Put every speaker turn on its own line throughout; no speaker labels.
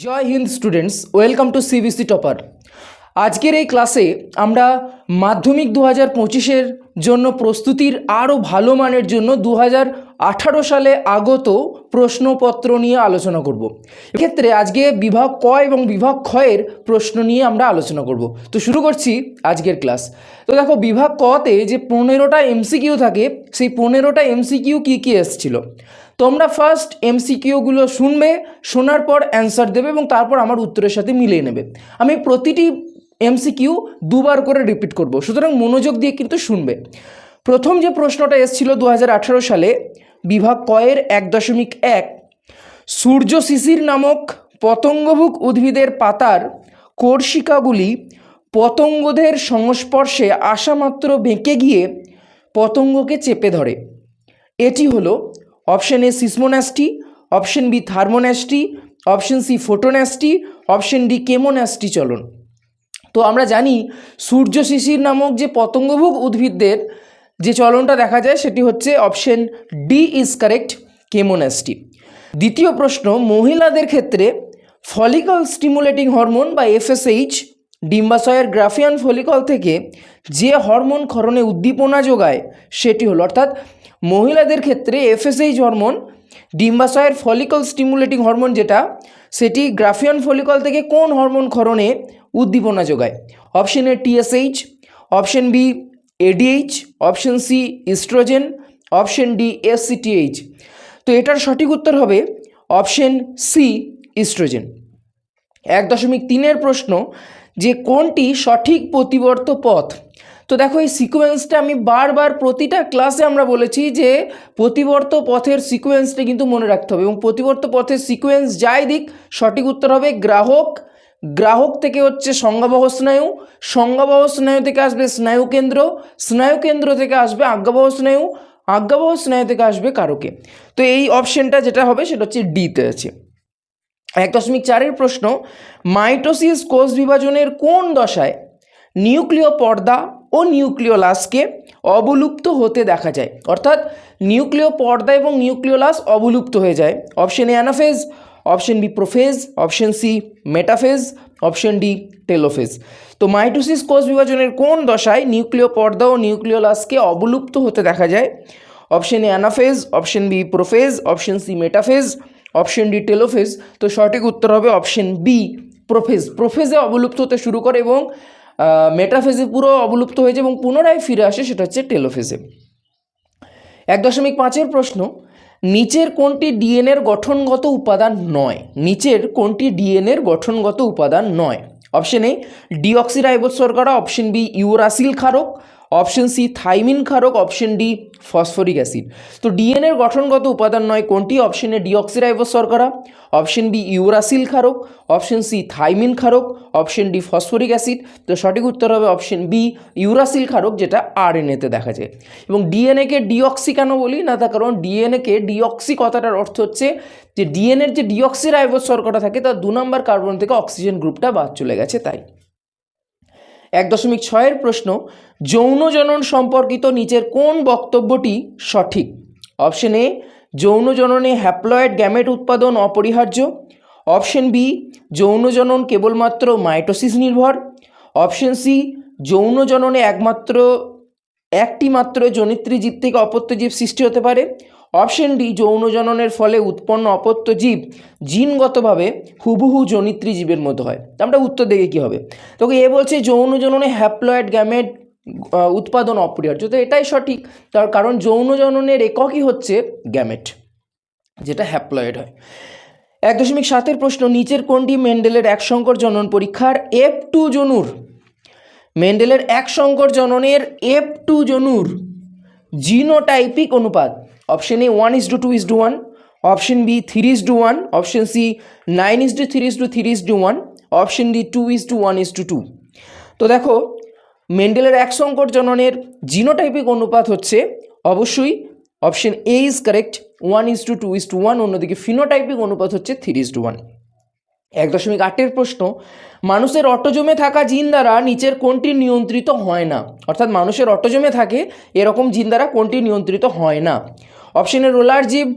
Jai Hind students, welcome to CBC topper. আজকের এই ক্লাসে আমরা মাধ্যমিক দু হাজার পঁচিশের জন্য প্রস্তুতির আরও ভালো মানের জন্য দু হাজার আঠারো সালে আগত প্রশ্নপত্র নিয়ে আলোচনা করব। এক্ষেত্রে আজকে বিভাগ ক এবং বিভাগ ক্ষয়ের প্রশ্ন নিয়ে আমরা আলোচনা করব। তো শুরু করছি আজকের ক্লাস। তো দেখো, বিভাগ কতে যে পনেরোটা এমসিকিউ থাকে, সেই পনেরোটা এমসিকিউ কী কী এসেছিল? তোমরা ফার্স্ট এমসিকিউগুলো শুনবে, শোনার পর অ্যান্সার দেবে এবং তারপর আমার উত্তরের সাথে মিলিয়ে নেবে। আমি প্রতিটি এমসিকিউ দুবার করে রিপিট করব, সুতরাং মনোযোগ দিয়ে কিন্তু শুনবে। প্রথম যে প্রশ্নটা এসেছিল দু হাজার আঠারো সালে বিভাগ কয়ের এক দশমিক এক, সূর্য শিশির নামক পতঙ্গভুক উদ্ভিদের পাতার কোর্শিকাগুলি পতঙ্গদের সংস্পর্শে আসামাত্র বেঁকে গিয়ে পতঙ্গকে চেপে ধরে। এটি হলো option A seismonasty, option B thermonasty, option C photonasty, option D chemonasty চলন। তো আমরা জানি সূর্য শিশির নামক যে পতঙ্গভুক উদ্ভিদদের যে চলনটা দেখা যায় সেটি হচ্ছে option D is correct chemonasty দ্বিতীয় প্রশ্ন, মহিলাদের ক্ষেত্রে ফলিকল স্টিমুলেটিং হরমোন বা এফএসএইচ, ডিম্বাশয়ের গ্রাফিয়ান ফলিকল থেকে যে হরমোন ক্ষরণে উদ্দীপনা যোগায় সেটি হলো, অর্থাৎ মহিলাদের ক্ষেত্রে এফএসএইচ হরমোন, ডিম্বাশয়ের ফলিকল স্টিমুলেটিং হরমোন যেটা, সেটি গ্রাফিয়ান ফলিকল থেকে কোন হরমোন ক্ষরণে উদ্দীপনা যোগায়? Option A TSH option B ADH option C oestrogen option D SCTH তো এটার সঠিক উত্তর হবে অপশন সি ইস্ট্রোজেন এক দশমিক তিনের প্রশ্ন, যে কোনটি সঠিক প্রতিবর্ত পথ? তো দেখো এই সিকোয়েন্সটা আমি বারবার প্রতিটা ক্লাসে আমরা বলেছি যে প্রতিবর্ত পথের সিকোয়েন্সটা কিন্তু মনে রাখতে হবে এবং প্রতিবর্ত পথের সিকোয়েন্স যাই দিক, সঠিক উত্তর হবে গ্রাহক গ্রাহক থেকে হচ্ছে সংজ্ঞাবহ স্নায়ু সংজ্ঞাবহ স্নায়ু থেকে আসবে স্নায়ু কেন্দ্র স্নায়ু কেন্দ্র থেকে আসবে আজ্ঞাবহ স্নায়ু আজ্ঞাবহ স্নায়ু থেকে আসবে কারকে। তো এই অপশনটা যেটা হবে সেটা হচ্ছে ডিতে আছে। এক দশমিক চারের প্রশ্ন, মাইটোসিস কোষ বিভাজনের কোন দশায় নিউক্লিয় পর্দা ও নিউক্লিওলাসকে অবলুপ্ত হতে দেখা যায়? অর্থাৎ নিউক্লিয় পর্দা এবং নিউক্লিওলাস অবলুপ্ত হয়ে যায়। Option anaphase option B prophase option C metaphase option D telophase তো মাইটোসিস কোষ বিভাজনের কোন দশায় নিউক্লিয় পর্দা ও নিউক্লিওলাসকে অবলুপ্ত হতে দেখা যায়? Option A anaphase option B prophase option C metaphase option D telophase তো সঠিক উত্তর হবে অপশন বি প্রোফেজ প্রোফেজে অবলুপ্ত হতে শুরু করে এবং মেটাফেজে পুরো অবলুপ্ত হয়ে যায় এবং পুনরায় ফিরে আসে সেটা হচ্ছে টেলোফেজে এক দশমিক পাঁচের প্রশ্ন নিচের কোনটি ডিএনএর গঠনগত উপাদান নয়? নিচের কোনটি ডিএনএর গঠনগত উপাদান নয়? অপশন এ ডিঅক্সিরাইবোজ শর্করা অপশন বি, ইউরাসিল ক্ষারক অপশন সি থাইমিন ক্ষারক, অপশন ডি ফসফরিক অ্যাসিড। তো ডিএনএর গঠনগত উপাদান নয় কোনটি? অপশন এ ডিঅক্সিরাইবোজ শর্করা, অপশন বি ইউরাসিল ক্ষারক, অপশন সি থাইমিন ক্ষারক, অপশন ডি ফসফরিক অ্যাসিড। তো সঠিক উত্তর হবে অপশন বি ইউরাসিল ক্ষারক, যেটা আরএনএতে দেখা যায়। এবং ডিএনএকে ডিঅক্সি কেন বলি? না, তার কারণ ডিএনএকে ডিঅক্সি কথাটার অর্থ হচ্ছে যে ডিএনএর যে ডিঅক্সিরাইবোজ শর্করা থাকে, তার দু নম্বর কার্বন থেকে অক্সিজেন গ্রুপটা বাদ চলে গেছে, তাই। এক দশমিক ছয়ের প্রশ্ন, যৌন জনন সম্পর্কিত নিচের কোন বক্তব্যটি সঠিক? অপশন এ, যৌন জননে হ্যাপ্লয়েড গ্যামেট উৎপাদন অপরিহার্য। অপশন বি, যৌন জনন কেবলমাত্র মাইটোসিস নির্ভর। অপশন সি, যৌন জননে একমাত্র একটি মাত্র জনিত্রী জীব থেকে অপত্য জীব সৃষ্টি হতে পারে। অপশন ডি, যৌন জননের ফলে উৎপন্ন অপত্য জীব জিনগতভাবে হুবহু জনিত্রী জীবের মতো হয়। তো আমরা উত্তর দেখে কী হবে? তোকে এ বলছে যৌন জননে হ্যাপ্লয়েড গ্যামেট উৎপাদন অপরিহার্য। তো এটাই সঠিক। তার কারণ যৌন জননের এককই হচ্ছে গ্যামেট, যেটা হ্যাপ্লয়েড হয়। এক দশমিক সাতের প্রশ্ন, নিচের কোনটি মেন্ডেলের এক সংকর জনন পরীক্ষার এফ টু জনুর? মেন্ডেলের এক সংকর জননের এফ টু জনুর জিনোটাইপিক অনুপাত। Option A one is to two is to one option B three is to one option C nine is to three is to three is to one option D two is to one is to two তো দেখো মেন্ডেলের এক সংকট জননের genotypic অনুপাত হচ্ছে অবশ্যই option A is correct one is to two is to one অন্যদিকে phenotypic অনুপাত হচ্ছে থ্রি ইস টু ওয়ান এক দশমিক আটের প্রশ্ন মানুষের অটোজমে থাকা জিন দ্বারা নিচের কোনটি নিয়ন্ত্রিত হয় না অর্থাৎ মানুষের অটোজমে থাকে এরকম জিন দ্বারা কোনটি নিয়ন্ত্রিত হয় না অপশন এ রোলার জীব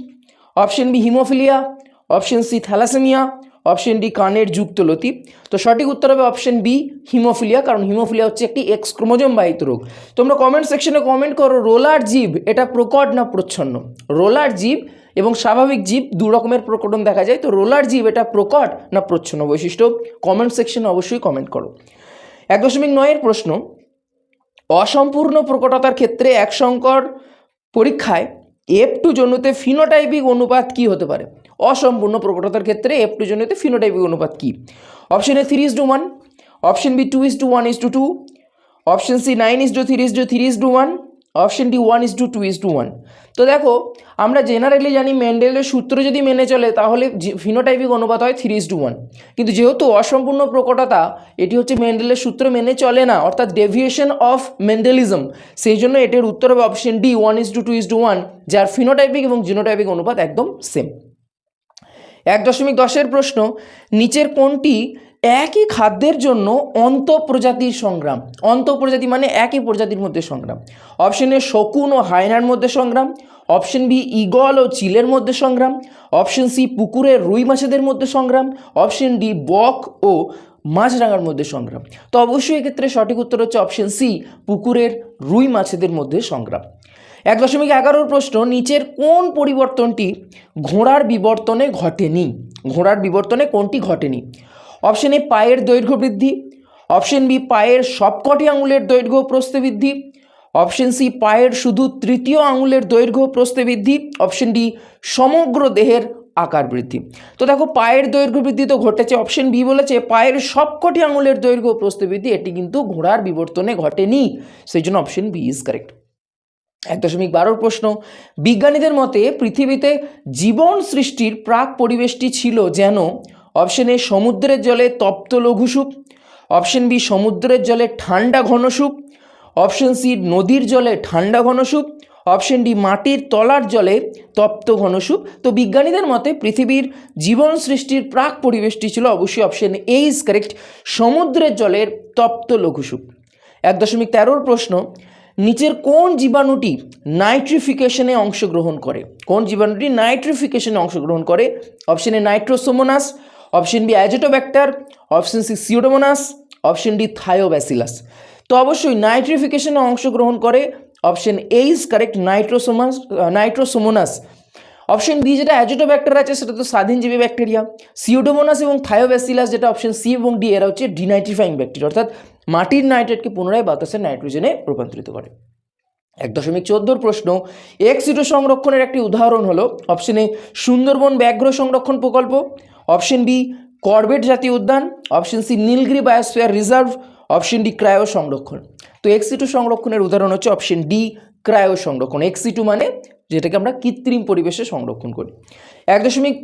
option B haemophilia option C thalassaemia option D কানের যুক্তলতি তো সঠিক উত্তর হবে অপশন বি হিমোফিলিয়া কারণ হিমোফিলিয়া হচ্ছে একটি এক্স ক্রোমোজোম বাহিত রোগ। তোমরা কমেন্ট সেকশনে কমেন্ট করো রোলার জীব এটা প্রকট না প্রচ্ছন্ন? রোলার জীব এবং স্বাভাবিক জীব দু রকমের প্রকটন দেখা যায়। তো রোলার জীব এটা প্রকট না প্রচ্ছন্ন বৈশিষ্ট্য? কমেন্ট সেকশনে অবশ্যই কমেন্ট করো। এক দশমিক নয়ের প্রশ্ন, অসম্পূর্ণ প্রকটতার ক্ষেত্রে এক সংকর পরীক্ষায় এফ টু জন্যতে ফিনোটাইপিক অনুপাত কি হতে পারে? অসম্পূর্ণ প্রকটতার ক্ষেত্রে এফ টু জন্যতে ফিনোটাইপিক অনুপাত কি? Option A three is to one option B two is to one is to two option C nine is to three is to three is to one option D one is to two is to one. তো দেখো, আমরা generally জানি মেন্ডেলের সূত্র যদি মেনে চলে, তাহলে phenotypic অনুপাত হয় থ্রি ইস টু ওয়ান কিন্তু যেহেতু অসম্পূর্ণ প্রকটতা, এটি হচ্ছে মেন্ডেলের সূত্র মেনে চলে না, অর্থাৎ ডেভিয়েশন অফ মেন্ডেলিজম সেই জন্য এটির উত্তর হবে option D one is to two is to one, যার ফিনোটাইপিক এবং জিনোটাইপিক অনুপাত একদম সেম এক দশমিক দশের প্রশ্ন, নিচের কোনটি একই খাদ্যের জন্য অন্তঃপ্রজাতির সংগ্রাম। অন্তঃপ্রজাতি মানে একই প্রজাতির মধ্যে সংগ্রাম। অপশন এ শকুন ও হায়নার মধ্যে সংগ্রাম। অপশন বি ইগল ও চিলের মধ্যে সংগ্রাম। অপশন সি পুকুরের রুই মাছেদের মধ্যে সংগ্রাম। অপশন ডি বক ও মাছরাঙার মধ্যে সংগ্রাম। তো অবশ্যই এক্ষেত্রে সঠিক উত্তর হচ্ছে অপশন সি পুকুরের রুই মাছেদের মধ্যে সংগ্রাম। এক দশমিক এগারোর প্রশ্ন, নিচের কোন পরিবর্তনটি ঘোড়ার বিবর্তনে ঘটেনি? ঘোড়ার বিবর্তনে কোনটি ঘটেনি? অপশন এ পায়ের দৈর্ঘ্য বৃদ্ধি। অপশন বি পায়ের সবকটি আঙুলের দৈর্ঘ্য প্রস্থে বৃদ্ধি অপশন সি পায়ের শুধু তৃতীয় আঙুলের দৈর্ঘ্য প্রস্থে বৃদ্ধি অপশন ডি সমগ্র দেহের আকার বৃদ্ধি। তো দেখো, পায়ের দৈর্ঘ্য বৃদ্ধি তো ঘটেছে। অপশন বি বলেছে, পায়ের সবকটি আঙুলের দৈর্ঘ্য প্রস্থে বৃদ্ধি এটি কিন্তু ঘোড়ার বিবর্তনে ঘটেনি। সেই জন্য অপশন বি ইজ কারেক্ট এক দশমিক বারোর প্রশ্ন, বিজ্ঞানীদের মতে পৃথিবীতে জীবন সৃষ্টির প্রাক পরিবেশটি ছিল যেন অপশন এ সমুদ্রের জলে তপ্ত লঘুসূপ অপশন বি সমুদ্রের জলে ঠান্ডা ঘনসূপ অপশন সি নদীর জলে ঠান্ডা ঘনসূপ অপশন ডি মাটির তলার জলে তপ্ত ঘনসূপ তো বিজ্ঞানীদের মতে পৃথিবীর জীবন সৃষ্টির প্রাক পরিবেশটি ছিল অবশ্যই অপশন এ ইজ কারেক্ট, সমুদ্রের জলের তপ্ত লঘুসূপ এক দশমিক তেরোর প্রশ্ন, নিচের কোন জীবাণুটি নাইট্রিফিকেশনে অংশগ্রহণ করে? কোন জীবাণুটি নাইট্রিফিকেশনে অংশগ্রহণ করে? Option Nitrosomonas option B Azotobacter, option C Pseudomonas option D Thiobacillus তো অবশ্যই নাইট্রিফিকেশনে অংশগ্রহণ করে option A is correct Nitrosomas Nitrosomonas. Option B যেটা অ্যাজেটোব্যাক্টার আছে সেটা তো স্বাধীনজীবী ব্যাকটেরিয়া। সিওডোমোনাস এবং থায়োব্যাসিলাস যেটা অপশন সি এবং ডি এরা হচ্ছে ডিনাইট্রিফাইং ব্যাকটেরিয়া, অর্থাৎ মাটির নাইট্রেটকে পুনরায় বাতাসের নাইট্রোজেনে রূপান্তরিত করে। এক দশমিক চোদ্দোর প্রশ্ন এক্সিটো সংরক্ষণের একটি উদাহরণ হলো অপশন সুন্দরবন ব্যাঘ্র সংরক্ষণ প্রকল্প অপশন বি করবেট জাতীয় উদ্যান, option C Nilgiri biosphere reserve option D cryo সংরক্ষণ তো এক্সিটু সংরক্ষণের উদাহরণ হচ্ছে অপশন ডি ক্রায়ো সংরক্ষণ এক্সিটু মানে যেটাকে আমরা কৃত্রিম পরিবেশে সংরক্ষণ করি। এক দশমিক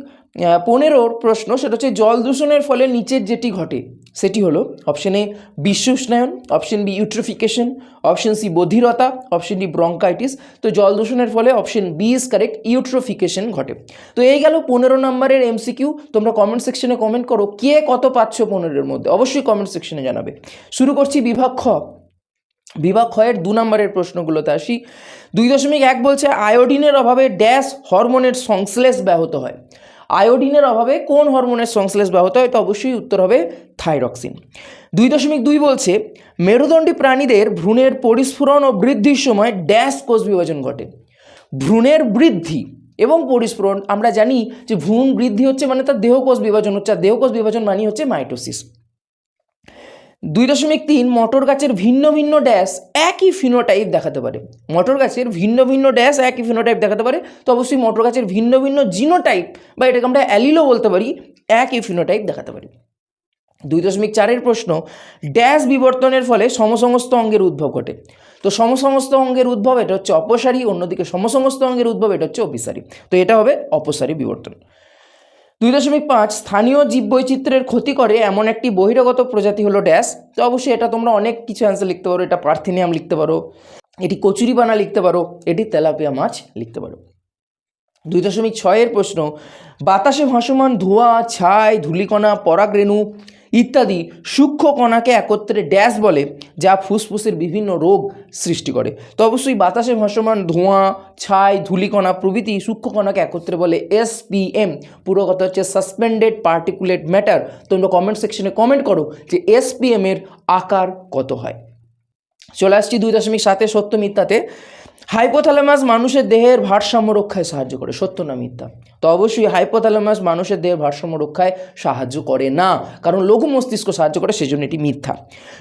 পনেরোর প্রশ্ন, সেটা হচ্ছে জল দূষণের ফলে নিচের যেটি ঘটে, সেটি হলো অপশন এ বিশ্ব উষ্ণায়ন option B eutrophication option C বধিরতা option D bronchitis তো জল দূষণের ফলে option B is correct eutrophication ঘটে। তো এই গেল পনেরো নম্বরের এমসিকিউ তোমরা কমেন্ট সেকশনে কমেন্ট করো, কে কত পাচ্ছ পনেরোর মধ্যে? অবশ্যই কমেন্ট সেকশনে জানাবে। শুরু করছি বিভাগ খ। বিভাগ ক্ষয়ের দু নম্বরের প্রশ্নগুলোতে আসি। দুই দশমিক এক বলছে আয়োডিনের অভাবে ড্যাশ হরমোনের সংশ্লেষ ব্যাহত হয়। আয়োডিনের অভাবে কোন হরমোনের সংশ্লেষ ব্যাহত হয় তো অবশ্যই উত্তর হবে থাইরক্সিন। দুই দশমিক দুই বলছে, মেরুদণ্ডী প্রাণীদের ভ্রূণের পরিস্ফুরণ ও বৃদ্ধির সময় ড্যাশ কোষ বিভাজন ঘটে। ভ্রূণের বৃদ্ধি এবং পরিস্ফুরণ, আমরা জানি যে ভ্রূণ বৃদ্ধি হচ্ছে মানে তার দেহকোষ বিভাজন, হচ্ছে আর দেহকোষ বিভাজন মানে হচ্ছে মাইটোসিস। দুই দশমিক তিন মটর গাছের ভিন্ন ভিন্ন ড্যাশ একই ফিনোটাইপ দেখাতে পারে। মটর গাছের ভিন্ন ভিন্ন ড্যাশ একই ফিনোটাইপ দেখাতে পারে, তো অবশ্যই মটর গাছের ভিন্ন ভিন্ন জিনোটাইপ বা এটাকে আমরা অ্যালিলো বলতে পারি, একই ফিনোটাইপ দেখাতে পারি। দুই দশমিক চারের প্রশ্ন ড্যাশ বিবর্তনের ফলে সমসমস্ত অঙ্গের উদ্ভব ঘটে। তো সমসমস্ত অঙ্গের উদ্ভব, এটা হচ্ছে অপসারী, অন্যদিকে সমসমস্ত অঙ্গের উদ্ভব, এটা হচ্ছে অপিসারী তো এটা হবে অপসারী বিবর্তন। দুই দশমিক পাঁচ স্থানীয় জীববৈচিত্র্যের ক্ষতি করে এমন একটি বহিরাগত প্রজাতি হলো ড্যাশ। তো অবশ্যই এটা তোমরা অনেক কিছু অ্যান্সার লিখতে পারো। এটা পার্থেনিয়াম লিখতে পারো। এটি কচুরিপানা লিখতে পারো। এটি তেলাপিয়া মাছ লিখতে পারো। দুই দশমিক ছয়ের প্রশ্ন, বাতাসে ভাসমান ধোঁয়া, ছাই, ধূলিকণা পরাগরেণু ইত্যাদি সূক্ষ্ম কণাকে একত্রে ড্যাশ বলে, যা ফুসফুসের বিভিন্ন রোগ সৃষ্টি করে। তো অবশ্যই বাতাসে ভাসমান ধোঁয়া, ছাই, ধূলিকণা প্রভৃতি সূক্ষ্ম কণাকে একত্রে বলে এসপিএম। পুরো কথা হচ্ছে সাসপেন্ডেড পার্টিকুলেট ম্যাটার। তোমরা কমেন্ট সেকশনে কমেন্ট করো যে এসপিএম এর আকার কত হয়। চলে আসছি দুই দশমিক সাতে সত্য মিথ্যাতে। হাইপোথ্যালামাস মানুষের দেহের ভারসাম্য রক্ষায় সাহায্য করে, সত্য না মিথ্যা? তো অবশ্যই হাইপোথ্যালামাস মানুষের দেহের ভারসাম্য রক্ষায় সাহায্য করে না, কারণ লঘু মস্তিষ্ক সাহায্য করে, সেজন্য এটি মিথ্যা।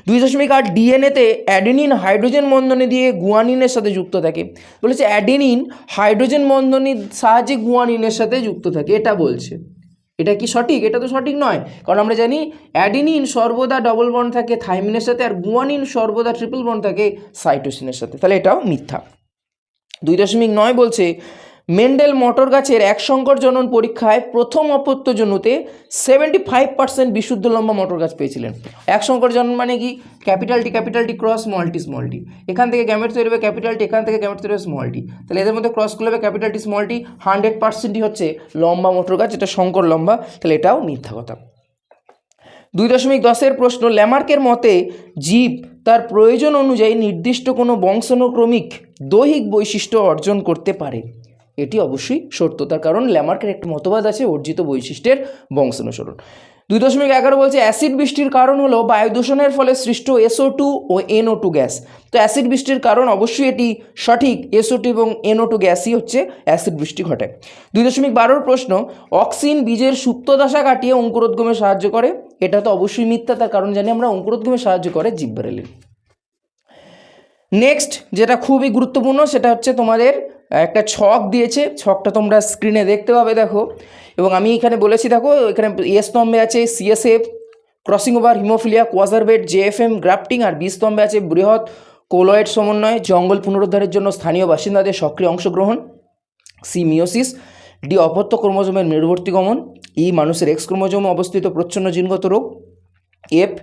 দুই দশমিক আট ডিএনএতে অ্যাডেনিন, হাইড্রোজেন বন্ধনে দিয়ে গুয়ানিনের সাথে যুক্ত থাকে। বলেছে অ্যাডেনিন, হাইড্রোজেন বন্ধনের সাহায্যে গুয়ানিনের সাথে যুক্ত থাকে, এটা বলছে। এটা কি সঠিক? এটা তো সঠিক নয়, কারণ আমরা জানি অ্যাডিনিন সর্বদা ডবল বন্ড থাকে, থাইমিনের সাথে, আর গুয়ানিন সর্বদা ট্রিপল বন্ড থাকে সাইটোসিনের সাথে। তাহলে এটাও মিথ্যা। দুই দশমিক নয় বলছে, মেন্ডেল মটর গাছের এক সংকর জনন পরীক্ষায় প্রথম অপত্য জন্যতে সেভেন্টি ফাইভ পার্সেন্ট বিশুদ্ধ লম্বা মটর গাছ পেয়েছিলেন। এক সংকর জনন মানে কি? Capital T capital T cross small T small T. এখান থেকে গ্যামেট তৈরি হবে ক্যাপিটাল টি, এখান থেকে গ্যামেট তৈরি হবে স্মল টি। তাহলে এদের মধ্যে ক্রস করলে হবে capital T small T. Hundred পার্সেন্টই হচ্ছে লম্বা মটর গাছ এটা সংকর লম্বা। তাহলে এটাও মিথ্যা কথা। দুই দশমিক দশের প্রশ্ন, ল্যামার্কের মতে জীব তার প্রয়োজন অনুযায়ী নির্দিষ্ট কোনো বংশানুক্রমিক দৈহিক বৈশিষ্ট্য অর্জন করতে পারে। এটি অবশ্যই সত্য তার কারণ, ল্যামার্কের একটি মতবাদ আছে, অর্জিত বৈশিষ্ট্যের বংশানুসরণ। দুই দশমিক এগারো বলছে অ্যাসিড বৃষ্টির কারণ হলো বায়ু দূষণের ফলে সৃষ্ট এসও টু ও এনও টু গ্যাস। তো অ্যাসিড বৃষ্টির কারণ অবশ্যই এটি সঠিক এসও টু এবং এনও টু গ্যাসই হচ্ছে অ্যাসিড বৃষ্টি ঘটে। দুই দশমিক বারোর প্রশ্ন, অক্সিন বীজের সুপ্ত দশা কাটিয়ে অঙ্কুরোদ্গমে সাহায্য করে? এটা তো অবশ্যই মিথ্যা, তার কারণ জানি আমরা অঙ্কুরোদ্গমে সাহায্য করে জিব্বারেলিন নেক্সট, যেটা খুবই গুরুত্বপূর্ণ, সেটা হচ্ছে তোমাদের একটা ছক দিয়েছে, ছকটা তোমরা স্ক্রিনে দেখতে পাবে, দেখো। এবং আমি এখানে বলেছি, দেখো, এখানে এ স্তম্ভে আছে CSF crossing over haemophilia coacervate JFM grafting আর বি স্তম্ভে আছে বৃহৎ কোলয়েড সমন্বয়, জঙ্গল পুনরুদ্ধারের জন্য স্থানীয় বাসিন্দাদের সক্রিয় অংশগ্রহণ সি মিওসিস ডি অপত্য ক্রোমোজোমের মেরুবর্তী গমন ই মানুষের এক্স ক্রোমোজোমে অবস্থিত প্রচ্ছন্ন জিনগত রোগ এফ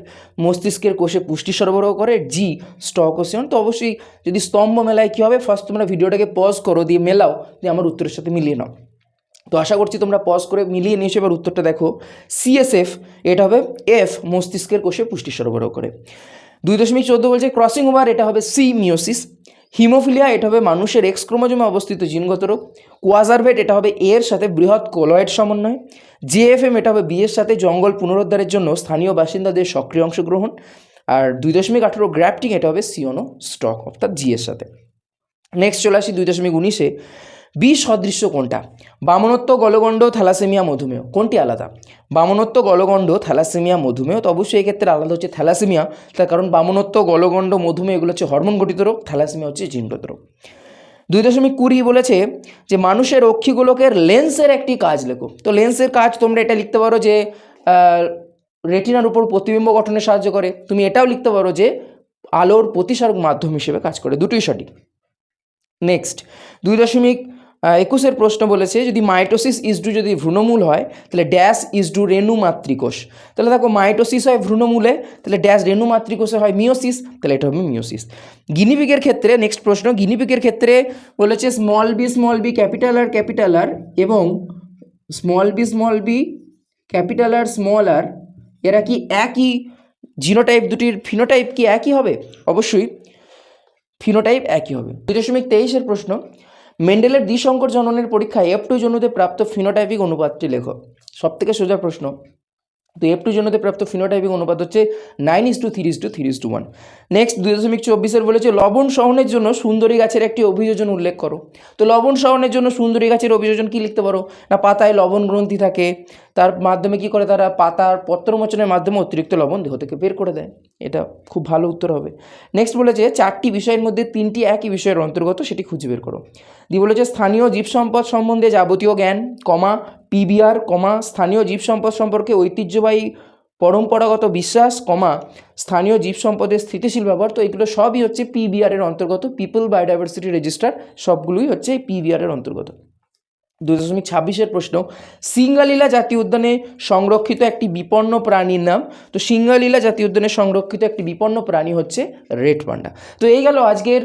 মস্তিষ্কের কোষে পুষ্টি সরবরাহ করে জি স্টক স্টকোসিয়ন তো অবশ্যই যদি স্তম্ভ মেলায় কী হবে? ফার্স্ট তোমরা ভিডিওটাকে পজ করো, দিয়ে মেলাও, দিয়ে আমার উত্তরের সাথে মিলিয়ে নাও। তো আশা করছি তোমরা পজ করে মিলিয়ে নিয়েছো। এবার উত্তরটা দেখো। সিএসএফ এটা হবে এফ মস্তিষ্কের কোষে পুষ্টি সরবরাহ করে। দুই দশমিক চোদ্দ বলছে ক্রসিং ওভার এটা হবে সি মিওসিস হিমোফিলিয়া, এটা হবে মানুষের এক্স ক্রোমোজোমে অবস্থিত জিনগত রোগ কোয়াজারভেট, এটা হবে এর সাথে বৃহৎ কোলয়েড সমন্বয়। জিএফএম এটা হবে বিয়ের সাথে জঙ্গল পুনরুদ্ধারের জন্য স্থানীয় বাসিন্দাদের সক্রিয় অংশগ্রহণ। আর দুই দশমিক আঠেরো গ্র্যাফটিং এটা হবে সিওনো স্টক অর্থাৎ জিএর সাথে। নেক্সট চলে আসি দুই দশমিক উনিশে। বি সদৃশ্য কোনটা? বামনত্ব, গলগণ্ড, থ্যালাসেমিয়া, মধুমেহ। কোনটি আলাদা? বামনত্ব, গলগণ্ড, থ্যালাসেমিয়া, মধুমেহ। তো অবশ্যই এক্ষেত্রে আলাদা হচ্ছে থ্যালাসেমিয়া। তার কারণ বামনত্ব, গলগণ্ড, মধুমেহ এগুলো হচ্ছে হরমোন গঠিত রোগ, থ্যালাসেমিয়া হচ্ছে জিনগত রোগ। দুই দশমিক কুড়ি বলেছে যে মানুষের অক্ষিগোলকের লেন্সের একটি কাজ লেখো। তো লেন্সের কাজ তোমরা এটা লিখতে পারো যে রেটিনার উপর প্রতিবিম্ব গঠনে সাহায্য করে। তুমি এটাও লিখতে পারো যে আলোর প্রতিসারক মাধ্যম হিসেবে কাজ করে। দুটোই সঠিক। নেক্সট। দুই দশমিক একুশের প্রশ্ন বলেছে, যদি মাইটোসিস ইসডু যদি ভ্রূণমূল হয়, তাহলে ড্যাশ ইসডু রেণু মাতৃকোষ তাহলে দেখো, মাইটোসিস হয় ভ্রূণমূলে, তাহলে ড্যাশ রেণু মাতৃকোষে হয় মিওসিস, তাহলে এটা হবে মিওসিস। গিনিপিকের ক্ষেত্রে নেক্সট প্রশ্ন, গিনিপিকের ক্ষেত্রে বলেছে small B small B capital R capital R এবং small B small B capital R small R এরা কি একই? জিনোটাইপ দুটির ফিনোটাইপ কি একই হবে? অবশ্যই ফিনোটাইপ একই হবে। দুই দশমিক তেইশের প্রশ্ন মেন্ডেলের দ্বিসংকর জননের পরীক্ষায় এফ টু জনুতে প্রাপ্ত ফিনোটাইপিক অনুপাতটি লেখো। সব থেকে সোজা প্রশ্ন। তো এফ টু জনুতে প্রাপ্ত ফিনোটাইপিক অনুপাত হচ্ছে nine is to three is to three is to one. Next দুই দশমিক চব্বিশের বলেছে, লবণ সহনের জন্য সুন্দরী গাছের একটি অভিযোজন উল্লেখ করো। তো লবণ সহনের জন্য সুন্দরী গাছের অভিযোজন কি লিখতে পারো? না পাতায় লবণ গ্রন্থি থাকে, তার মাধ্যমে কি করে তারা পাতার পত্রমোচনের মাধ্যমে অতিরিক্ত লবণ দেহ থেকে বের করে দেয়? এটা খুব ভালো উত্তর হবে। নেক্সট বলেছে, চারটি বিষয়ের মধ্যে তিনটি একই বিষয়ের অন্তর্গত, সেটি খুঁজে বের করো। দিয়ে বলেছে স্থানীয় জীব সম্পদ সম্বন্ধে যাবতীয় জ্ঞান, কমা পিবিআর কমা, স্থানীয় জীব সম্পদ সম্পর্কে ঐতিহ্যবাহী পরম্পরাগত বিশ্বাস, কমা, স্থানীয় জীব সম্পদের স্থিতিশীল ব্যবহার। তো এগুলো সবই হচ্ছে পিবিআর এর অন্তর্গত। পিপল বায়োডাইভার্সিটি রেজিস্টার সবগুলোই হচ্ছে এই পিবিআর এর অন্তর্গত। দুই দশমিক ছাব্বিশের প্রশ্ন, সিঙ্গালীলা জাতীয় উদ্যানে সংরক্ষিত একটি বিপন্ন প্রাণীর নাম? তো সিঙ্গালীলা জাতীয় উদ্যানে সংরক্ষিত একটি বিপন্ন প্রাণী হচ্ছে রেড পান্ডা। তো এই গেল আজকের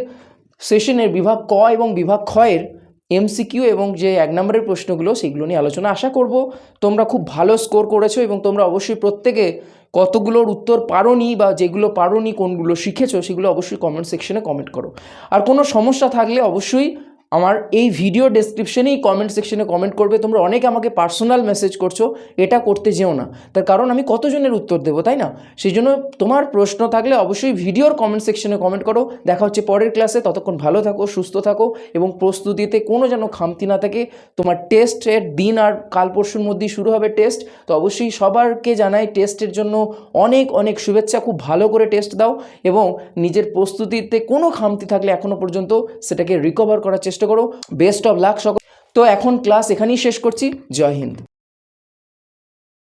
সেশনের বিভাগ ক এবং বিভাগ ক্ষয়ের এমসিকিউ এবং যে এক নম্বরের প্রশ্নগুলো, সেগুলো নিয়ে আলোচনা আশা করব। তোমরা খুব ভালো স্কোর করেছ এবং তোমরা অবশ্যই প্রত্যেকে কতগুলোর উত্তর পারোনি বা যেগুলো পারোনি, কোনগুলো শিখেছো, সেগুলো অবশ্যই কমেন্ট সেকশনে কমেন্ট করো। আর কোনো সমস্যা থাকলে অবশ্যই আমার এই ভিডিও ডেসক্রিপশনেই কমেন্ট সেকশনে কমেন্ট করবে, তোমরা অনেকে আমাকে পার্সোনাল মেসেজ করছ, এটা করতে যেও না। তার কারণ আমি কতজনের উত্তর দেবো, তাই না? সেই জন্য তোমার প্রশ্ন থাকলে অবশ্যই ভিডিওর কমেন্ট সেকশনে কমেন্ট করো। দেখা হচ্ছে পরের ক্লাসে ততক্ষণ ভালো থাকো, সুস্থ থাকো, এবং প্রস্তুতিতে কোনো যেন খামতি না থাকে, তোমার টেস্টের দিন আর কাল পরশুর মধ্যেই শুরু হবে টেস্ট তো অবশ্যই সবারকে জানাই টেস্টের জন্য অনেক অনেক শুভেচ্ছা, খুব ভালো করে টেস্ট দাও, এবং নিজের প্রস্তুতিতে কোনো খামতি থাকলে এখনও পর্যন্ত সেটাকে রিকভার করার চেষ্টা করো। বেস্ট অফ লাক সকল তো এখন ক্লাস এখানেই শেষ করছি। জয় হিন্দ।